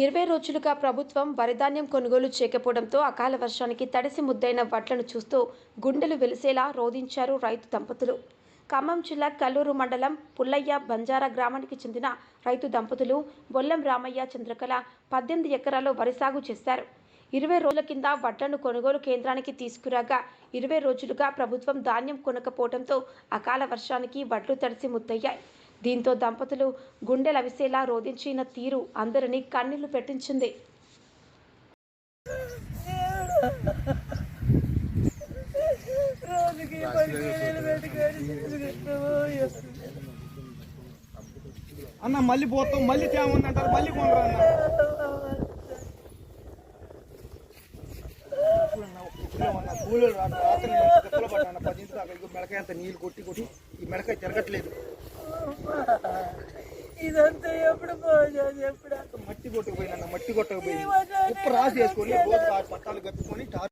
ఇరవై రోజులుగా ప్రభుత్వం వరిధాన్యం కొనుగోలు చేయకపోవడంతో అకాల వర్షానికి తడిసి ముద్దైన వడ్లను చూస్తూ గుండెలు వెలిసేలా రోధించారు రైతు దంపతులు. ఖమ్మం జిల్లా కల్లూరు మండలం పుల్లయ్య బంజారా గ్రామానికి చెందిన రైతు దంపతులు బొల్లం రామయ్య చంద్రకళ పద్దెనిమిది ఎకరాల్లో వరి సాగు చేశారు. ఇరవై రోజుల కింద వడ్లను కొనుగోలు కేంద్రానికి తీసుకురాగా ఇరవై రోజులుగా ప్రభుత్వం ధాన్యం కొనకపోవడంతో అకాల వర్షానికి వడ్లు తడిసి ముద్దయ్యాయి. దీంతో దంపతులు గుండెలవిసేలా రోధించిన తీరు అందరినీ కన్నీళ్ళు పెట్టించింది. అన్న మళ్ళీ పోతాం మళ్ళీ తేమంది అంటారు మళ్ళీ కొనరా కూలీలు రాత్రి పడ్డాను పది ఇంటికి ఇదిగో మెడకాయ అంత నీళ్ళు కొట్టి కొట్టి ఈ మెడకాయ తిరగట్లేదు ఇదంతా ఎప్పుడు ఎప్పుడు? మట్టి కొట్టకపోయినా మట్టి కొట్టకపోయింది ఉప్పు రాసి వేసుకొని పట్టాలు టార్చ్